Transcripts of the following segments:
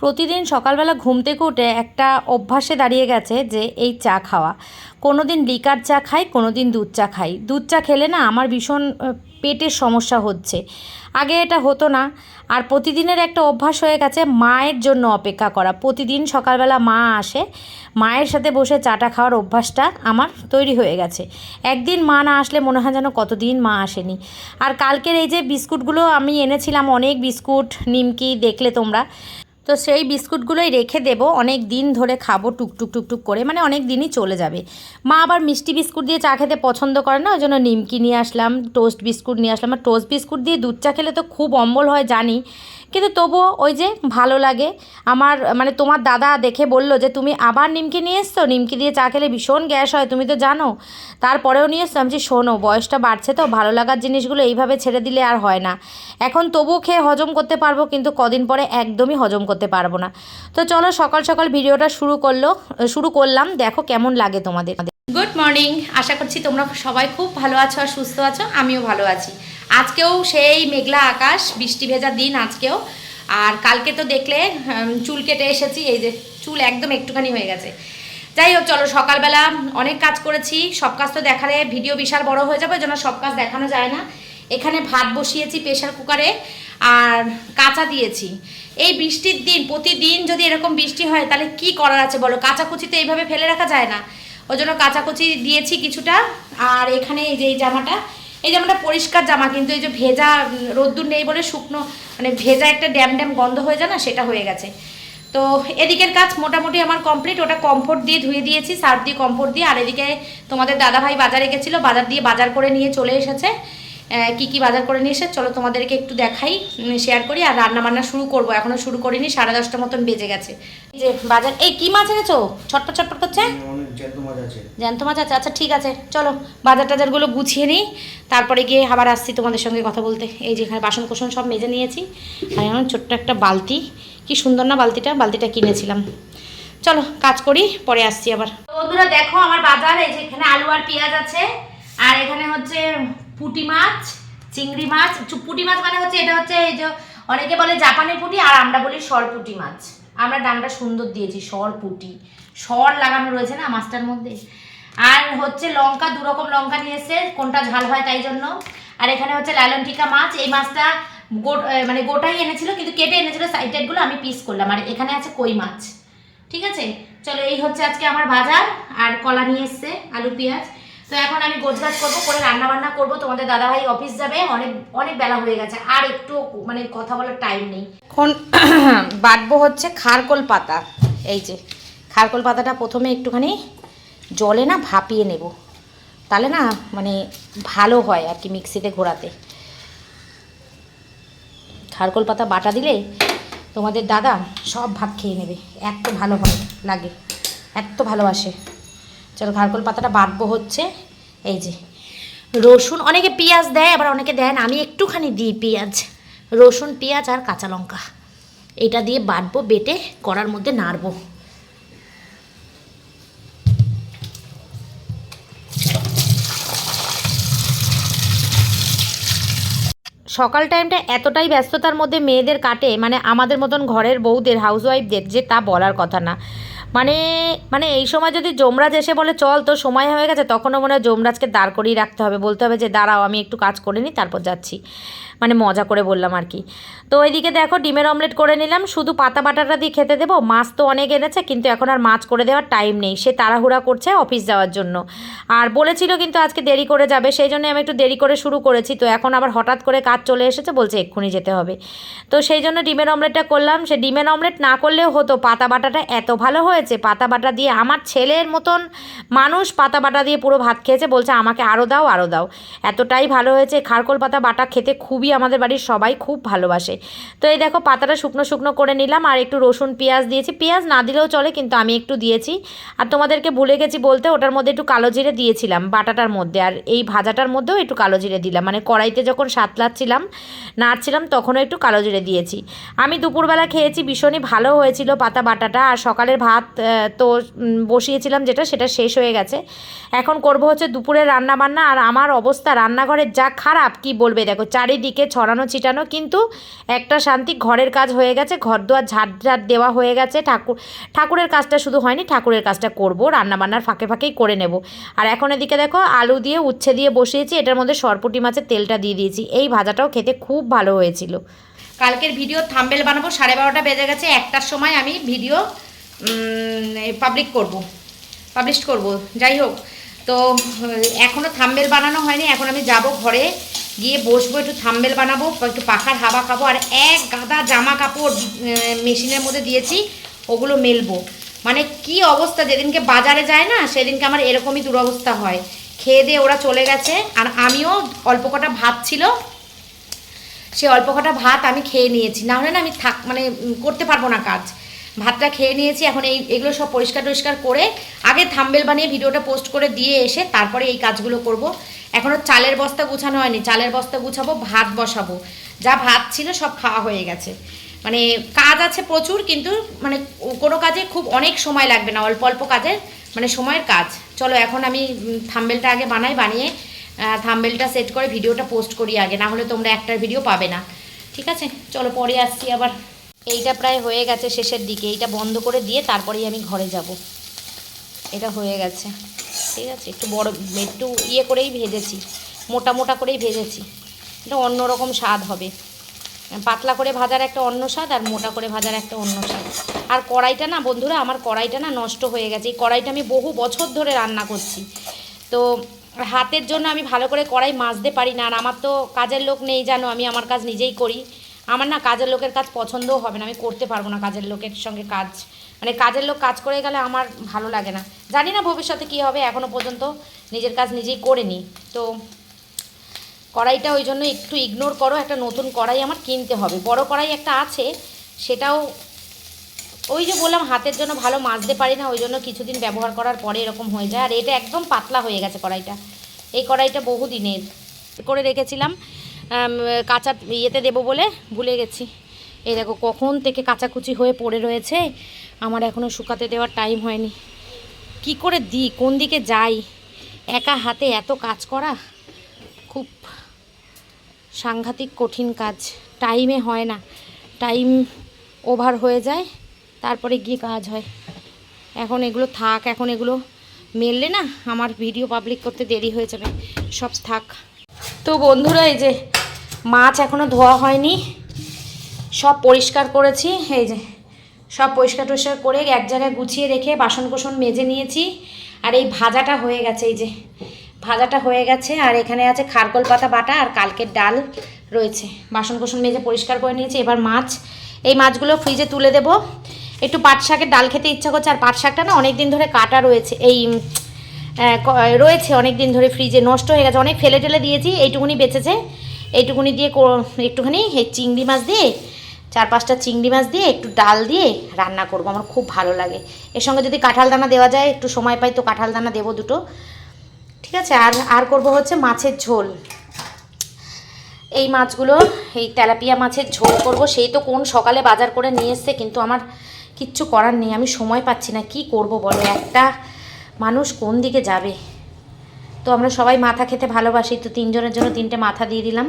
প্রতিদিন সকালবেলা ঘুম থেকে উঠে একটা অভ্যাসে দাঁড়িয়ে গেছে যে এই চা খাওয়া। কোনো দিন লিকার চা খাই কোনো দিন দুধ চা খাই। দুধ চা খেলে না আমার ভীষণ পেটের সমস্যা হচ্ছে। আগে এটা হতো না। আর প্রতিদিনের একটা অভ্যাস হয়ে গেছে মায়ের জন্য অপেক্ষা করা। প্রতিদিন সকালবেলা মা আসে, মায়ের সাথে বসে চাটা খাওয়ার অভ্যাসটা আমার তৈরি হয়ে গেছে। একদিন মা না আসলে মনে হয় যেন কতদিন মা আসেনি। আর কালকের এই যে বিস্কুটগুলো আমি এনেছিলাম, অনেক বিস্কুট, নিমকি দেখলে তোমরা। তো সেই বিস্কুটগুলোই রেখে দেবো। অনেক দিন ধরে খাব টুকটুক টুকটুক করে মানে অনেক দিনই চলে যাবে। মা আবার মিষ্টি বিস্কুট দিয়ে চা খেতে পছন্দ করে না, ওই জন্য নিমকি নিয়ে আসলাম, টোস্ট বিস্কুট নিয়ে আসলাম। আর টোস্ট বিস্কুট দিয়ে দুধ চা খেলে তো খুব অম্বল হয়, জানি। কিন্তু তবুও ওই যে ভালো লাগে। আমার মানে তোমার দাদা দেখে বলল যে, তুমি আবার নিমকি নিয়ে এসছো? নিমকি দিয়ে চা খেলে ভীষণ গ্যাস হয়, তুমি তো জানো? তারপরেও নিয়ে এসছো। আমি শোনো, বয়সটা বাড়ছে তো, ভালো লাগার জিনিসগুলো এইভাবে ছেড়ে দিলে আর হয় না। এখন তবুও খেয়ে হজম করতে পারব, কিন্তু কদিন পরে একদমই হজম করতে পারব না। তো চলো, সকাল সকাল ভিডিওটা শুরু করল, শুরু করলাম। দেখো কেমন লাগে তোমাদের। গুড মর্নিং আশা করছি তোমরা সবাই খুব ভালো আছো আর সুস্থ আছো, আমিও ভালো আছি। আজকেও সেই মেঘলা আকাশ, বৃষ্টি ভেজা দিন আজকেও। আর কালকে তো দেখলে চুল কেটে এসেছি, এই যে চুল একদম একটুখানি হয়ে গেছে। যাই হোক, চলো সকালবেলা অনেক কাজ করেছি, সব কাজ তো দেখালে ভিডিও বিশাল বড় হয়ে যাবে জন্য সব কাজ দেখানো যায় না। এখানে ভাত বসিয়েছি প্রেশার কুকারে, আর কাঁচা দিয়েছি। এই বৃষ্টির দিন, প্রতিদিন যদি এরকম বৃষ্টি হয়, তাহলে কি করার আছে বলো? কাঁচাকুচি তো এইভাবে ফেলে রাখা যায় না। ওই জন্য কাঁচাকুচি দিয়েছি কিছুটা, আর এখানে এই যে এই জামাটা এই জামাটা পরিষ্কার জামা, কিন্তু এই যে ভেজা রোদ্দুর নেই বলে শুকনো মানে ভেজা একটা ড্যাম ড্যাম গন্ধ হয়ে যায় না, সেটা হয়ে গেছে। তো এদিকের কাজ মোটামুটি আমার কমপ্লিট ওটা কমফোর্ট দিয়ে ধুয়ে দিয়েছি সার্ফ দিয়ে কমফোর্ট দিয়ে। আর এদিকে তোমাদের দাদাভাই বাজারে গেছিল, বাজার দিয়ে বাজার করে নিয়ে চলে এসেছে। কি কি বাজার করে নিয়ে এসে চলো তোমাদেরকে একটু দেখাই শেয়ার করি। আর রান্না বান্না শুরু করব, এখনও শুরু করিনি, সাড়ে দশটা মতন বেজে গেছে। যে বাজার, এই কি মাছ এনেছো? ছটপট ছটপট করছে? জ্যান্ত মাছ আছে। জ্যান্ত মাছ আছে? আচ্ছা ঠিক আছে। চলো বাজার টাজারগুলো গুছিয়ে নিই। তারপরে গিয়ে আবার আসছি তোমাদের সঙ্গে কথা বলতে। এই যে এখানে বাসন কোসন সব মেজে নিয়েছি। আর এখন ছোট্ট একটা বালতি। কি সুন্দর না বালতিটা? বালতিটা কিনেছিলাম। চলো কাজ করি পরে আসছি আবার। বন্ধুরা দেখো আমার বাজার। এই যে এখানে আলু আর পেঁয়াজ আছে। আর এখানে হচ্ছে পুঁটি মাছ চিংড়ি মাছ। পুঁটি মাছ মানে হচ্ছে এটা হচ্ছে এই যে অনেকে বলে জাপানি পুঁটি আর আমরা বলি সর পুঁটি মাছ। আমরা ডানটা সুন্দর দিয়েছি সর পুঁটি সর লাগানো রয়েছে না মাছটার মধ্যে। আর হচ্ছে লঙ্কা দু রকম লঙ্কা নিয়ে এসে কোনটা ঝাল হয় তাই জন্য। আর এখানে হচ্ছে লালন টিকা মাছ, এই মাছটা মানে গোটাই এনেছিল, কিন্তু কেটে এনেছিল সাইডেডগুলো আমি পিস করলাম। আর এখানে আছে কই মাছ। ঠিক আছে? চলো এই হচ্ছে আজকে আমার বাজার, আর কলা নিয়ে এসছে, আলু, পেঁয়াজ। তো এখন আমি গোছগাছ করব, করে রান্না বান্না করব। তোমাদের দাদাভাই অফিস যাবে, অনেক অনেক বেলা হয়ে গেছে। আর একটু মানে কথা বলার টাইম নেই। এখন বাটবো হচ্ছে খারকোল পাতা। এই যে খারকোল পাতাটা প্রথমে একটুখানি জলে না ভাপিয়ে নেব। তাহলে না মানে ভালো হয় আর কি মিক্সিতে ঘোরাতে। খারকোল পাতা বাটা দিলে তোমাদের দাদা সব ভাগ খেয়ে নেবে। এত ভালো হয়, লাগে। এত ভালোবাসে। চলো খারকোল পাতাটা বাটবো হচ্ছে। এই যে, রসুন অনেকে পেঁয়াজ দেয়, আবার অনেকে দেয় না। আমি একটুখানি দিই পেঁয়াজ। রসুন, পেঁয়াজ আর কাঁচা লঙ্কা। এটা দিয়ে বাটবো, বেটে, কড়ার মধ্যে নাড়বো। সকাল টাইমটা এতটাই ব্যস্ততার মধ্যে মেয়েদের কাটে মানে আমাদের মতন ঘরের বউদের হাউসওয়াইফদের যে তা বলার কথা না। মানে মানে এই সময় যদি যমরাজ এসে বলে, চল তো সময় হয়ে গেছে, তখনও মনে হয় যমরাজকে দাঁড় করিয়ে রাখতে হবে। বলতে হবে যে, দাঁড়াও, আমি একটু কাজ করে নিই, তারপর যাচ্ছি। মানে মজা করে বললাম আর কি। তো ওইদিকে দেখো ডিমের অমলেট করে নিলাম, শুধু পাতা বাটাটা দিয়ে খেতে দেবো, মাছ তো অনেক এনেছে, কিন্তু এখন আর মাছ করে দেওয়ার টাইম নেই, সে তাড়াহুড়া করছে অফিস যাওয়ার জন্য। আর বলেছিল কিন্তু আজকে দেরি করে যাবে, সেই জন্য আমি একটু দেরি করে শুরু করেছি, তো এখন আবার হঠাৎ করে কাজ চলে এসেছে, বলছে এক্ষুনি যেতে হবে। তো সেই জন্য ডিমের অমলেটটা করলাম, সে ডিমের অমলেট না করলেও হতো, পাতা বাটাটা এত ভালো হয়েছে, পাতা বাটা দিয়ে আমার ছেলের মতন মানুষ পাতা বাটা দিয়ে পুরো ভাত খেয়েছে, বলছে আমাকে আরও দাও আরও দাও। এতটাই ভালো হয়েছে, খারকোল পাতা বাটা খেতে খুবই আমাদের বাড়ির সবাই খুব ভালোবাসে। তো এই দেখো পাতাটা শুকনো শুকনো করে নিলাম আর একটু রসুন, পেঁয়াজ দিয়েছি। পেঁয়াজ না দিলেও চলে কিন্তু আমি একটু দিয়েছি। আর তোমাদেরকে ভুলে গেছি বলতে ওটার মধ্যে একটু কালো জিরে দিয়েছিলাম বাটাটার মধ্যে। আর এই ভাজাটার মধ্যেও একটু কালো জিরে দিলাম। মানে কড়াইতে যখন সাতলাচ্ছিলাম, নাড়ছিলাম, তখনও একটু কালো জিরে দিয়েছি। আমি দুপুরবেলা খেয়েছি, ভীষণই ভালো হয়েছিল পাতা বাটাটা। আর সকালের ভাত তো বসিয়েছিলাম যেটা, সেটা শেষ হয়ে গেছে। এখন করব হচ্ছে দুপুরে রান্না বান্না আর আমার অবস্থা রান্নাঘরের যা খারাপ, কি বলবে? দেখো, চারিদিকে চারিদিকে ছড়ানো ছিটানো, কিন্তু একটা শান্তি ঘরের কাজ হয়ে গেছে ঘর দুয়ার ঝাড় ঝাড় দেওয়া হয়ে গেছে, ঠাকুর, ঠাকুরের কাজটা শুধু হয়নি, ঠাকুরের কাজটা করব, রান্নাবান্নার ফাঁকে ফাঁকেই করে নেব। আর এখন এদিকে দেখো, আলু দিয়ে উচ্ছে দিয়ে বসিয়েছি, এটার মধ্যে সরপুটি মাছের তেলটা দিয়ে দিয়েছি, এই ভাজাটাও খেতে খুব ভালো হয়েছিল। কালকের ভিডিও থাম্বেল বানাবো, সাড়ে বারোটা বেজে গেছে, একটার সময় আমি ভিডিও পাবলিক করব পাবলিশ করব, যাই হোক। তো এখনও থাম্বেল বানানো হয়নি, এখন আমি যাব ঘরে গিয়ে বসবো, একটু থাম্বেল বানাবো, একটু পাখার হাওয়া খাব, আর এক গাদা জামা কাপড় মেশিনের মধ্যে দিয়েছি, ওগুলো মেলবো। মানে কি অবস্থা, যেদিনকে বাজারে যায় না, সেদিনকে আমার এরকমই দুরবস্থা হয়। খেয়ে দিয়ে ওরা চলে গেছে, আর আমিও অল্প কটা ভাত ছিল, সে অল্প কটা ভাত আমি খেয়ে নিয়েছি। না হলে না আমি থাক মানে করতে পারব না কাজ। ভাতটা খেয়ে নিয়েছি, এখন এই, এগুলো সব পরিষ্কার টরিষ্কার করে আগে থাম্বেল বানিয়ে ভিডিওটা পোস্ট করে দিয়ে এসে তারপরে এই কাজগুলো করব। এখনও চালের বস্তা গুছানো হয়নি, চালের বস্তা গুছাবো, ভাত বসাবো। যা ভাত ছিল সব খাওয়া হয়ে গেছে। মানে কাজ আছে প্রচুর, কিন্তু মানে কোনো কাজে খুব অনেক সময় লাগবে না, অল্প অল্প কাজের মানে সময়ের কাজ। চলো এখন আমি থাম্বেলটা আগে বানাই, বানিয়ে থাম্বেলটা সেট করে ভিডিওটা পোস্ট করি আগে, না হলে তোমরা একটার ভিডিও পাবে না। ঠিক আছে? চলো পরে আসছি আবার। এইটা প্রায় হয়ে গেছে শেষের দিকে। এইটা বন্ধ করে দিয়ে তারপরেই আমি ঘরে যাব। এটা হয়ে গেছে। ঠিক আছে? একটু বড়, একটু ইয়ে করেই ভেজেছি। মোটা মোটা করেই ভেজেছি। এটা অন্যরকম স্বাদ হবে। পাতলা করে ভাজার একটা অন্য স্বাদ আর মোটা করে ভাজার একটা অন্য স্বাদ। আর কড়াইটা না বন্ধুরা, আমার কড়াইটা না নষ্ট হয়ে গেছে। এই কড়াইটা আমি বহু বছর ধরে রান্না করছি। তো হাতের জন্য আমি ভালো করে কড়াই মাজতে পারি না। আর আমার তো কাজের লোক নেই, জানো, আমি আমার কাজ নিজেই করি। আমার না কাজের লোকের কাজ পছন্দও হবে না, আমি করতে পারব না কাজের লোকের সঙ্গে কাজ। মানে কাজের লোক কাজ করে গেলে আমার ভালো লাগে না। জানি না ভবিষ্যতে কী হবে এখনও পর্যন্ত নিজের কাজ নিজেই করে নিই তো কড়াইটা ওই জন্য একটু ইগনোর করো, একটা নতুন কড়াই আমার কিনতে হবে। বড় কড়াই একটা আছে, সেটাও ওই যে বললাম, হাতের জন্য ভালো মাজতে পারি না, ওই জন্য কিছুদিন ব্যবহার করার পরে এরকম হয়ে যায়। আর এটা একদম পাতলা হয়ে গেছে কড়াইটা। এই কড়াইটা বহু দিনের করে রেখেছিলাম। কাঁচা ইয়েতে দেবো বলে ভুলে গেছি। এই দেখো কখন থেকে কাচাকুচি হয়ে পড়ে রয়েছে। আমার এখনও শুকাতে দেওয়ার টাইম হয়নি। কি করে দিই? কোন দিকে যাই? একা হাতে এত কাজ করা খুব সাংঘাতিক কঠিন কাজ। টাইমে হয় না। টাইম ওভার হয়ে যায়, তারপরে গিয়ে কাজ হয়। এখন এগুলো থাক, এখন এগুলো মেললে না আমার ভিডিও পাবলিক করতে দেরি হয়ে যাবে। সব থাক। তো বন্ধুরা, এই যে মাছ এখনও ধোয়া হয়নি। সব পরিষ্কার করেছি, এই যে, সব পরিষ্কার টরিষ্কার করে এক জায়গায় গুছিয়ে রেখে বাসন কোসন মেজে নিয়েছি। আর এই ভাজাটা হয়ে গেছে, এই যে, ভাজাটা হয়ে গেছে। আর এখানে আছে খারকোল পাতা বাটা আর কালকের ডাল রয়েছে। বাসন কোসন মেজে পরিষ্কার করে নিয়েছি। এবার মাছ, এই মাছগুলো ফ্রিজে তুলে দেব। একটু পাট শাকের ডাল খেতে ইচ্ছা করছে। আর পাট শাকটা না অনেক দিন ধরে কাটা রয়েছে, এই রয়েছে অনেক দিন ধরে ফ্রিজে, নষ্ট হয়ে গেছে। অনেক ফেলে টেলে দিয়েছি, এইটুকুনি বেঁচেছে। এইটুকুনি দিয়ে একটুখানি চিংড়ি মাছ দিয়ে, চার পাঁচটা চিংড়ি মাছ দিয়ে, একটু ডাল দিয়ে রান্না করব, আমার খুব ভালো লাগে। এর সঙ্গে যদি কাঁঠাল দানা দেওয়া যায়, একটু সময় পাই তো কাঁঠাল দানা দেবো দুটো। ঠিক আছে, আর আর করব হচ্ছে মাছের ঝোল। এই মাছগুলো, এই তেলাপিয়া মাছের ঝোল করব, সেই তো কোন সকালে বাজার করে নিয়ে এসছে, কিন্তু আমার কিচ্ছু করার নেই, আমি সময় পাচ্ছি না, কি করব বলো? একটা মানুষ কোন দিকে যাবে? আমরা সবাই মাথা খেতে ভালোবাসি, তো তিনজনের জন্য তিনটে মাথা দিয়ে দিলাম।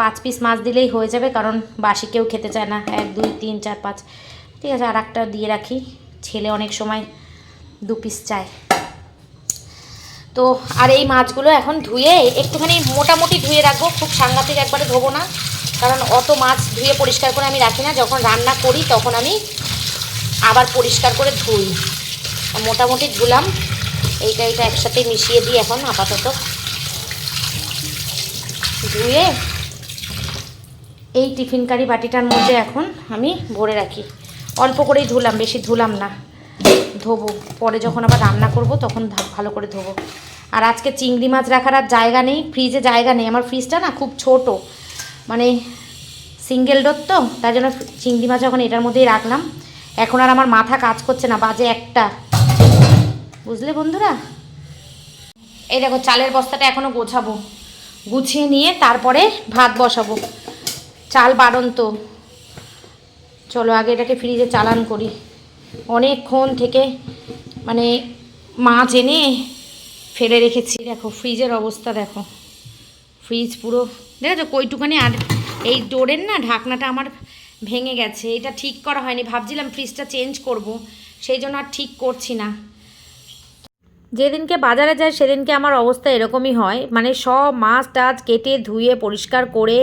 পাঁচ পিস মাছ দিলেই হয়ে যাবে, কারণ বাসি কেউ খেতে চায় না। এক, দুই, তিন, চার, পাঁচ। ঠিক আছে আর একটা দিয়ে রাখি। ছেলে অনেক সময় দু পিস চায়। তো, আর এই মাছগুলো এখন ধুয়ে একটুখানি মোটামুটি ধুয়ে রাখব। খুব সাংঘাতিক একবারে ধোবো না, কারণ অত মাছ ধুয়ে পরিষ্কার করে আমি রাখি না। যখন রান্না করি, তখন আমি আবার পরিষ্কার করে ধুই। মোটামুটি ধুলাম। এইটা এইটা একসাথে মিশিয়ে দিই এখন, আপাতত। ধুয়ে এই টিফিন কারি বাটিটার মধ্যে এখন আমি ভরে রাখি। অল্প করেই ধুলাম, বেশি ধুলাম না। ধোবো। পরে যখন আবার রান্না করব, তখন ভালো করে ধোবো। আর আজকে চিংড়ি মাছ রাখার আর জায়গা নেই, ফ্রিজে জায়গা নেই। আমার ফ্রিজটা না খুব ছোট। মানে সিঙ্গেল ডোর তো, তাই জন্য চিংড়ি মাছ এখন এটার মধ্যেই রাখলাম। এখন আর আমার মাথা কাজ করছে না, বাজে একটা। বুঝলে বন্ধুরা? এই দেখো, চালের বস্তাটা এখনও গোছাবো। গুছিয়ে নিয়ে তারপরে ভাত বসাবো। চাল বাড়ন্ত। চলো, আগে এটাকে ফ্রিজে চালান করি। অনেকক্ষণ থেকে মানে মাছ এনে ফেলে রেখেছি। দেখো ফ্রিজের অবস্থা দেখো। ফ্রিজ পুরো দেখেছ? কইটুকানি আর এই ডোরের না ঢাকনাটা আমার ভেঙে গেছে। এটা ঠিক করা হয়নি। ভাবছিলাম ফ্রিজটা চেঞ্জ করব। সেই জন্য আর ঠিক করছি না। যেদিনকে বাজারে যায় সেদিনকে আমার অবস্থা এরকমই হয়। মানে সব মাছ টাছ কেটে ধুয়ে, পরিষ্কার করে,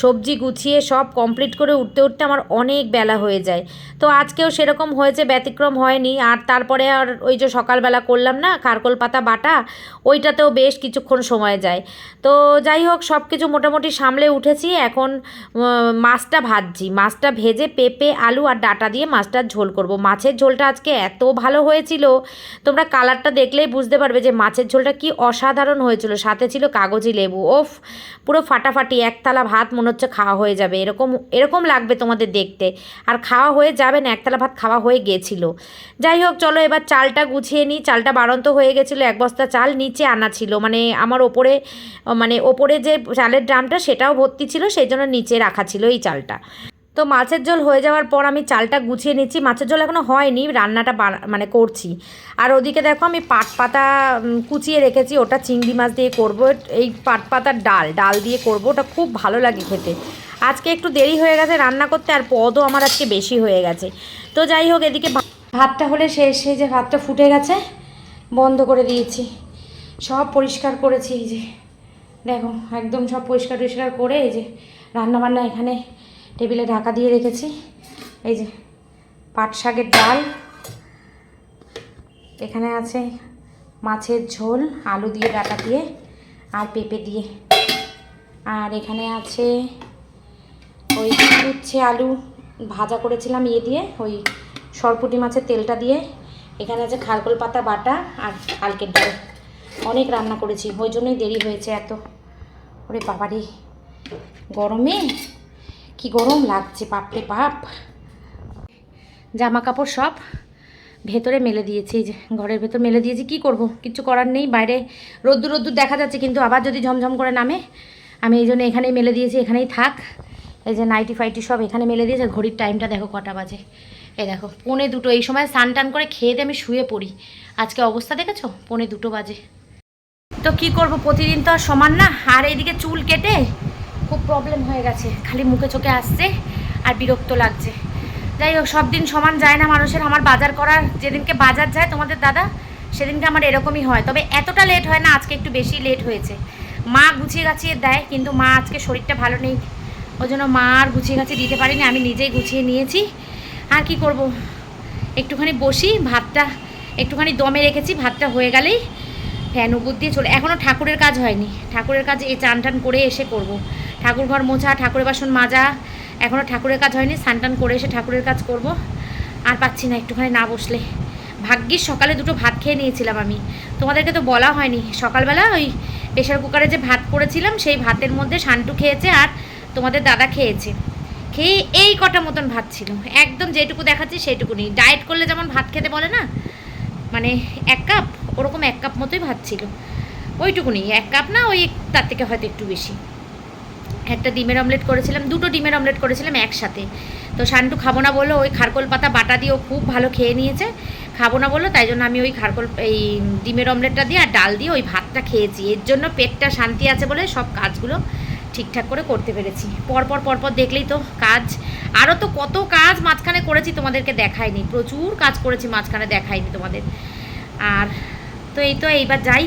সবজি গুছিয়ে, সব কমপ্লিট করে উঠতে উঠতে আমার অনেক বেলা হয়ে যায়। তো আজকেও সেরকম হয়েছে, ব্যতিক্রম হয়নি। আর তারপরে আর ওই যে সকালবেলা করলাম না খারকোল পাতা বাটা, ওইটাতেও বেশ কিছুক্ষণ সময় যায়। তো যাই হোক সব কিছু মোটামুটি সামলে উঠেছি। এখন মাছটা ভাজছি। মাছটা ভেজে পেঁপে, আলু আর ডাটা দিয়ে মাছটার ঝোল করব। মাছের ঝোলটা আজকে এত ভালো হয়েছিল। তোমরা কালারটা দেখলেই বুঝতে পারবে যে মাছের ঝোলটা কি অসাধারণ হয়েছিল। সাথে ছিল কাগজি লেবু। ওফ, পুরো ফাটাফাটি, একতলা ভাত মনে হচ্ছে খাওয়া হয়ে যাবে। এরকম এরকম লাগবে তোমাদের দেখতে। আর খাওয়া হয়ে যাবে না, একতলা ভাত খাওয়া হয়ে গেছিল। যাই হোক, চলো এবার চালটা গুছিয়ে নিই। চালটা বাড়ন্ত হয়ে গেছিল, এক বস্তা চাল নিচে আনা ছিল। মানে আমার ওপরে মানে ওপরে যে চালের ড্রামটা সেটাও ভর্তি ছিল, সেই জন্য নিচে রাখা ছিল এই চালটা। তো মাছের ঝোল হয়ে যাওয়ার পর আমি চালটা গুছিয়ে নিচ্ছি। মাছের ঝোল এখনও হয়নি, রান্নাটা মানে করছি। আর ওদিকে দেখো আমি পাট পাতা কুচিয়ে রেখেছি, ওটা চিংড়ি মাছ দিয়ে করব। এই পাট পাতার ডাল ডাল দিয়ে করব, ওটা খুব ভালো লাগে খেতে। আজকে একটু দেরি হয়ে গেছে রান্না করতে, আর পদও আমার আজকে বেশি হয়ে গেছে। তো যাই হোক, এদিকে ভাতটা হলে শেষ, এই যে ভাতটা ফুটে গেছে, বন্ধ করে দিয়েছি। সব পরিষ্কার করেছি, এই যে। দেখো, একদম সব পরিষ্কার টরিষ্কার করে এই যে রান্নাবান্না এখানে টেবিলে ঢাকা দিয়ে রেখেছি। এই যে পাট শাকের ডাল। এখানে আছে মাছের ঝোল, আলু দিয়ে, ডাটা দিয়ে আর পেঁপে দিয়ে। আর এখানে আছে ওই উচ্ছে আলু ভাজা করেছিলাম ইয়ে দিয়ে, ওই সরপুটি মাছের তেলটা দিয়ে। এখানে আছে খারকোল পাতা, বাটা আর কালকের ডাল। অনেক রান্না করেছি, ওই জন্যই দেরি হয়েছে এত। ওরে বাবারে, গরমে? কি গরম লাগছে, বাপরে বাপ। জামা কাপড় সব ভেতরে মেলে দিয়েছি যে ঘরের ভেতর মেলে দিয়েছি, কি করব? কিছু করার নেই, বাইরে রোদ্দুর রোদ্দুর দেখা যাচ্ছে, কিন্তু আবার যদি ঝমঝম করে নামে, আমি এই জন্য এখানেই মেলে দিয়েছি, এখানেই থাক। এই যে নাইটি ফাইটি সব এখানে মেলে দিয়েছে ঘড়ির টাইমটা দেখো কটা বাজে। এই দেখো, পৌনে দুটো, এই সময় স্নান টান করে খেয়ে আমি শুয়ে পড়ি। আজকে অবস্থা দেখেছ? পৌনে দুটো বাজে। তো কি করব, প্রতিদিন তো আর সমান না, আর এইদিকে চুল প্রবলেম হয়ে গেছে। খালি মুখে চোখে আসছে আর বিরক্ত লাগছে। যাই হোক, সব দিন সমান যায় না মানুষের। আমার বাজার করার যেদিনকে বাজার যায় তোমাদের দাদা, সেদিনকে আমার এরকমই হয়। তবে এতটা লেট হয় না, আজকে একটু বেশি লেট হয়েছে। মা গুছিয়ে গাছিয়ে দেয়, কিন্তু মা আজকে শরীরটা ভালো নেই। ওই জন্য মা আর গুছিয়ে গাছিয়ে দিতে পারিনি। আমি নিজেই গুছিয়ে নিয়েছি। আর কি করব? একটুখানি বসি, ভাতটা একটুখানি দমে রেখেছি, ভাতটা হয়ে গেলেই ফ্যান উপর দিয়ে চলে এখনও ঠাকুরের কাজ হয়নি। ঠাকুরের কাজ এই চান টান করে এসে করব। ঠাকুর ঘর মোছা, ঠাকুরের বাসন মাজা এখনও ঠাকুরের কাজ হয়নি স্নান টান করে এসে ঠাকুরের কাজ করব। আর পাচ্ছি না, একটুখানি না বসলে। ভাগ্যিস সকালে দুটো ভাত খেয়ে নিয়েছিলাম আমি। তোমাদেরকে তো বলা হয়নি, সকালবেলা ওই প্রেশার কুকারে যে ভাত করেছিলাম, সেই ভাতের মধ্যে শান্টু খেয়েছে আর তোমাদের দাদা খেয়েছে। খেয়ে এই কটা মতন ভাত ছিল। একদম যেটুকু দেখাচ্ছি সেইটুকুনি ডায়েট করলে যেমন ভাত খেতে বলে না মানে এক কাপ, ওরকম এক কাপ মতোই ভাত ছিল। ওইটুকুনি এক কাপ না, ওই তার থেকে হয়তো একটু বেশি। একটা ডিমের অমলেট করেছিলাম, দুটো ডিমের অমলেট করেছিলাম একসাথে। তো শান্টু খাব না বলল, ওই খারকোল পাতা, বাটা দিয়ে ও খুব ভালো খেয়ে নিয়েছে। খাব না বলল, তাই জন্য আমি ওই খারকোল, এই ডিমের অমলেটটা দিয়ে আর ডাল দিয়ে ওই ভাতটা খেয়েছি। এর জন্য পেটটা শান্তি আছে বলে সব কাজগুলো ঠিকঠাক করে করতে পেরেছি। পরপর পরপর দেখলেই তো কাজ। আরও তো কত কাজ মাঝখানে করেছি তোমাদেরকে দেখায়নি প্রচুর কাজ করেছি মাঝখানে দেখায়নি তোমাদের। আর তো এই তো এইবার যাই।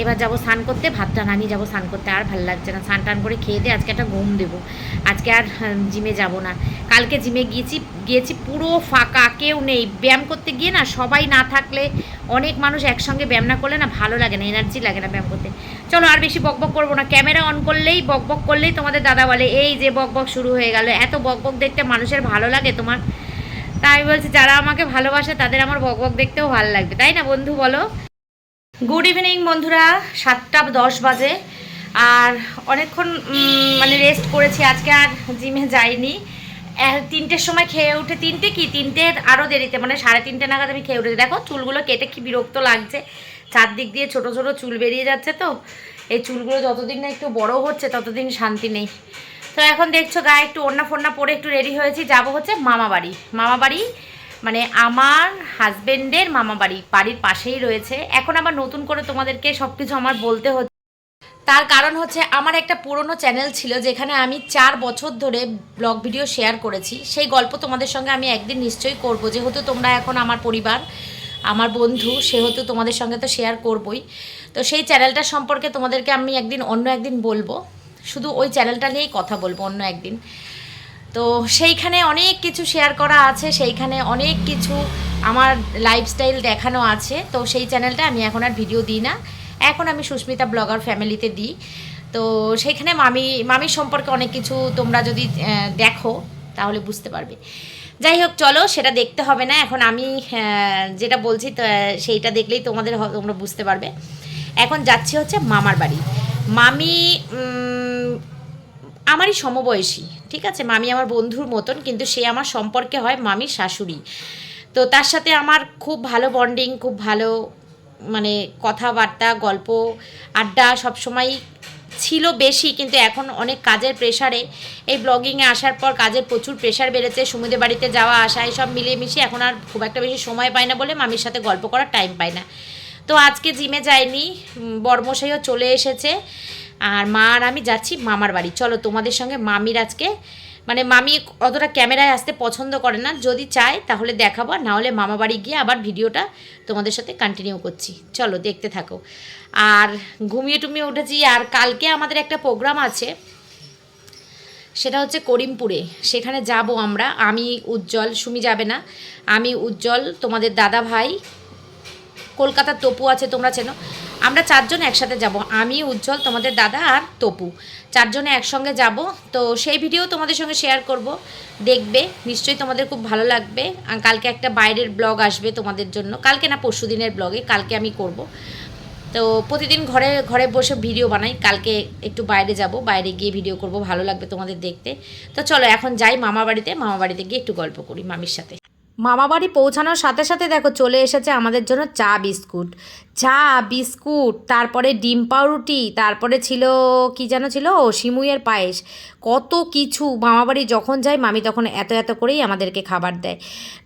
এবার যাব স্নান করতে, ভাতটা নামিয়ে যাব স্নান করতে, আর ভালো লাগছে না। স্নান টান করে খেয়ে দিয়ে আজকে একটা ঘুম দেবো। আজকে আর জিমে যাব না। কালকে জিমে গিয়েছি গিয়েছি পুরো ফাঁকা, কেউ নেই। ব্যায়াম করতে গিয়ে না সবাই না থাকলে অনেক মানুষ একসঙ্গে ব্যায়াম না করলে না ভালো লাগে না এনার্জি লাগে না ব্যায়াম করতে। চলো আর বেশি বকবক করব না। ক্যামেরা অন করলেই বকবক করলেই তোমাদের দাদা বলে, এই যে বকবক শুরু হয়ে গেল, এত বকবক দেখতে মানুষের ভালো লাগে তোমার? তাই বলছি, যারা আমাকে ভালোবাসে তাদের আমার বকবক দেখতেও ভালো লাগবে। তাই না বন্ধু বলো? গুড ইভিনিং বন্ধুরা। সাতটা দশ বাজে। আর অনেকক্ষণ মানে রেস্ট করেছি। আজকে আর জিমে যাইনি। তিনটের সময় খেয়ে উঠে, তিনটে কি? তিনটে আরও দেরিতে মানে সাড়ে তিনটে নাগাদ আমি খেয়ে উঠেছি। দেখো, চুলগুলো কেটে কি বিরক্ত লাগছে। চারদিক দিয়ে ছোট ছোট চুল বেরিয়ে যাচ্ছে তো। এই চুলগুলো যতদিন না একটু বড় হচ্ছে, ততদিন শান্তি নেই। তো এখন দেখছ, গায়ে একটু ওড়না ফোড়না পরে একটু রেডি হয়েছি। যাব হচ্ছে মামা বাড়ি মামা বাড়ি মানে আমার হাজবেন্ডের মামা বাড়ি, বাড়ির পাশেই রয়েছে। এখন আবার নতুন করে তোমাদেরকে সব কিছু আমার বলতে হচ্ছে। তার কারণ হচ্ছে আমার একটা পুরনো চ্যানেল ছিল যেখানে আমি চার বছর ধরে ব্লগ ভিডিও শেয়ার করেছি। সেই গল্প তোমাদের সঙ্গে আমি একদিন নিশ্চয়ই করব। যেহেতু তোমরা এখন আমার পরিবার, আমার বন্ধু, সেহেতু তোমাদের সঙ্গে তো শেয়ার করবই। তো সেই চ্যানেলটা সম্পর্কে তোমাদেরকে আমি একদিন, অন্য একদিন বলব। শুধু ওই চ্যানেলটা নিয়েই কথা বলব, অন্য একদিন। তো সেইখানে অনেক কিছু শেয়ার করা আছে, সেইখানে অনেক কিছু আমার লাইফস্টাইল দেখানো আছে। তো সেই চ্যানেলটা আমি এখন আর ভিডিও দিই না। এখন আমি সুস্মিতা ব্লগার ফ্যামিলিতে দিই। তো সেইখানে মামি মামির সম্পর্কে অনেক কিছু তোমরা যদি দেখো, তাহলে বুঝতে পারবে। যাই হোক, চলো, সেটা দেখতে হবে না। এখন আমি যেটা বলছি সেইটা দেখলেই তোমাদের তোমরা বুঝতে পারবে। এখন যাচ্ছি হচ্ছে মামার বাড়ি। মামি আমারই সমবয়সী, ঠিক আছে? মামি আমার বন্ধুর মতন, কিন্তু সে আমার সম্পর্কে হয় মামির শাশুড়ি। তো তার সাথে আমার খুব ভালো বন্ডিং খুব ভালো মানে কথাবার্তা, গল্প, আড্ডা সবসময় ছিল বেশি, কিন্তু এখন অনেক কাজের প্রেশারে এই ব্লগিংয়ে আসার পর কাজের প্রচুর প্রেশার বেড়েছে, সুমিদের বাড়িতে যাওয়া, আসা, এসব মিলিয়ে এখন আর খুব একটা বেশি সময় পায় না বলে মামির সাথে গল্প করার টাইম পায় না। তো আজকে জিমে যায়নি বর্মশাইও চলে এসেছে। আর মা আর আমি যাচ্ছি মামার বাড়ি। চলো তোমাদের সঙ্গে মামির আজকে মানে মামি অতটা ক্যামেরায় আসতে পছন্দ করে না। যদি চায় তাহলে দেখাবো, আর না হলে মামা বাড়ি গিয়ে আবার ভিডিওটা তোমাদের সাথে কন্টিনিউ করছি। চলো দেখতে থাকো। আর ঘুমিয়ে টুমিয়ে উঠেছি, আর কালকে আমাদের একটা প্রোগ্রাম আছে, সেটা হচ্ছে করিমপুরে। সেখানে যাব আমরা। আমি উজ্জ্বল, সুমি যাবে না। আমি উজ্জ্বল, তোমাদের দাদা ভাই কলকাতার তপু আছে, তোমরা চেনো। আমরা চারজন একসাথে যাব, আমি, উজ্জ্বল, তোমাদের দাদা আর তপু। চারজনে একসঙ্গে যাব, তো সেই ভিডিও তোমাদের সঙ্গে শেয়ার করব। দেখবে, নিশ্চয়ই তোমাদের খুব ভালো লাগবে। কালকে একটা বাইরের ব্লগ আসবে তোমাদের জন্য। কালকে না, পরশু দিনের ব্লগে কালকে আমি করব। তো প্রতিদিন ঘরে ঘরে বসে ভিডিও বানাই। কালকে একটু বাইরে যাব, বাইরে গিয়ে ভিডিও করব, ভালো লাগবে তোমাদের দেখতে। তো চলো, এখন যাই মামা বাড়িতে। মামা বাড়িতে গিয়ে একটু গল্প করি মামির সাথে। মামা বাড়ি পৌঁছানোর সাথে সাথে দেখো, চলে এসেছে আমাদের জন্য চা বিস্কুট। চা, বিস্কুট, তারপরে ডিম পাউরুটি, তারপরে ছিল, কি যেন ছিল? সিমুইয়ের পায়েস। কত কিছু। মামা বাড়ি যখন যাই মামি তখন এত এত করেই আমাদেরকে খাবার দেয়।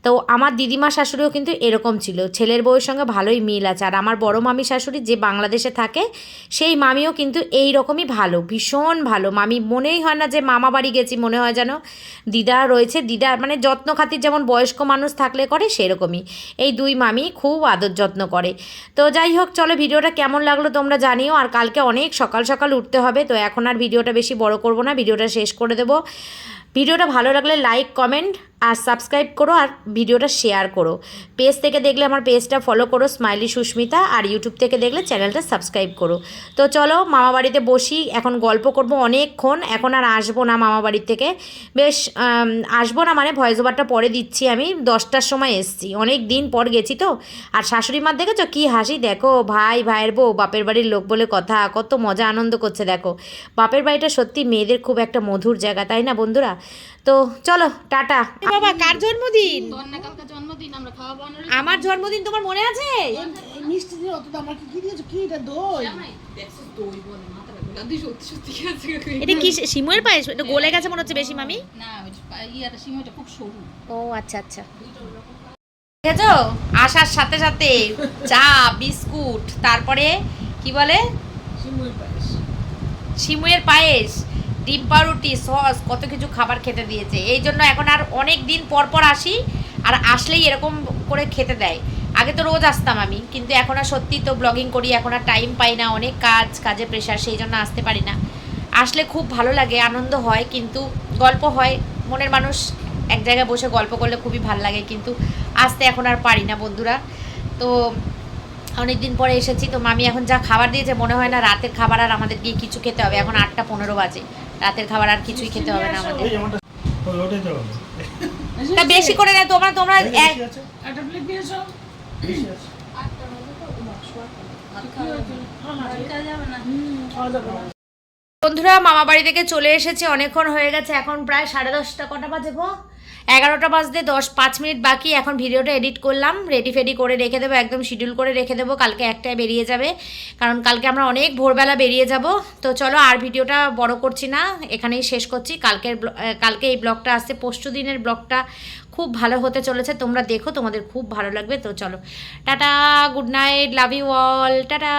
তো আমার দিদিমা শাশুড়িও কিন্তু এরকম ছিল। ছেলের বউয়ের সঙ্গে ভালোই মিল আছে। আর আমার বড় মামি শাশুড়ি যে বাংলাদেশে থাকে, সেই মামিও কিন্তু এই রকমই ভালো, ভীষণ ভালো। মামি, মনেই হয় না যে মামা বাড়ি গেছি, মনে হয় যেন দিদা রয়েছে। দিদা মানে যত্ন খাতির যেমন বয়স্ক মানুষ থাকলে করে, সেরকমই। এই দুই মামি খুব আদর যত্ন করে। তো যাই হোক, চলো ভিডিওটা কেমন লাগল তোমরা জানিও। আর কালকে অনেক সকাল সকাল উঠতে হবে, তো এখন আর ভিডিওটা বেশি বড় করব না, ভিডিওটা শেষ করে দেবো। ভিডিওটা ভালো লাগলে লাইক কমেন্ট আর সাবস্ক্রাইব করো আর ভিডিওটা শেয়ার করো। পেজ থেকে দেখলে আমার পেজটা ফলো করো স্মাইলি সুস্মিতা, আর ইউটিউব থেকে দেখলে চ্যানেলটা সাবস্ক্রাইব করো। তো চলো, মামা বাড়িতে বসি, এখন গল্প করব অনেকক্ষণ, এখন আর আসব না মামা বাড়ির থেকে। বেশ আসব না মানে ভয়েস ওভারটা পরে দিচ্ছি আমি, দশটার সময় এসছি। অনেক দিন পর গেছি তো। আর শাশুড়ি মার দেখেছ কী হাসি? দেখো, ভাই, ভাইয়ের বউ, বাপের বাড়ির লোক বলে কথা, কত মজা আনন্দ করছে, দেখো। বাপের বাড়িটা সত্যি মেয়েদের খুব একটা মধুর জায়গা, তাই না বন্ধুরা? তো চলো টাটা। বাবা কার জন্মদিন? জন্মদিন আমরা খাওয়া আমার জন্মদিন তোমার মনে আছে? এই মিষ্টি দিয়ে অত দাম কি কি দিয়েছ? কি এটা দই? দই বলে কি সিমুয়ের পায়েস? এটা গলে গেছে মনে হচ্ছে বেশি মামি? না ওই যে পা- ইয়াটা সিমইটা খুব সরু। ও আচ্ছা আচ্ছা। দেখেছ আসার সাথে সাথে চা বিস্কুট তারপরে কি বলে? সিমুই পায়েস। সিমুয়ের পায়েস। ডিম রুটি সস, কত কিছু খাবার খেতে দিয়েছে। এই জন্য এখন আর অনেক দিন পর পর আসি, আর আসলেই এরকম করে খেতে দেয়। আগে তো রোজ আসতাম আমি, কিন্তু এখন আর সত্যি তো ব্লগিং করি, এখন আর টাইম পাই না, অনেক কাজ কাজে প্রেশার সেই জন্য আসতে পারি না। আসলে খুব ভালো লাগে, আনন্দ হয়, কিন্তু গল্প হয়। মনের মানুষ এক জায়গায় বসে গল্প করলে খুবই ভালো লাগে, কিন্তু আসতে এখন আর পারি না, বন্ধুরা। তো অনেক দিন পরে এসেছি, তো মামি এখন যা খাবার দিয়েছে, মনে হয় না রাতের খাবার আর আমাদের গিয়ে কিছু খেতে হবে। এখন আটটা পনেরো বাজে। রাতের খাবার আর কিছুই খেতে হবে না আমাদের। তো বেশি করে নেয় তোমরা তোমরা না। বন্ধুরা মামা বাড়ি থেকে চলে এসেছে অনেকক্ষণ হয়ে গেছে এখন প্রায় সাড়ে দশটা কটা বাজে গো? এগারোটা বাজতে দশ পাঁচ মিনিট বাকি, এখন ভিডিওটা এডিট করলাম রেডি ফেডি করে রেখে দেবো, একদম শিডিউল করে রেখে দেবো, কালকে একটায় বেরিয়ে যাবে। কারণ কালকে আমরা অনেক ভোরবেলা বেরিয়ে যাব, তো চলো আর ভিডিওটা বড় করছি না, এখানেই শেষ করছি। কালকের কালকে এই ব্লগটা আসছে, পরশু দিনের ব্লগটা খুব ভালো হতে চলেছে, তোমরা দেখো, তোমাদের খুব ভালো লাগবে, তো চলো। Tata good night love you all tata.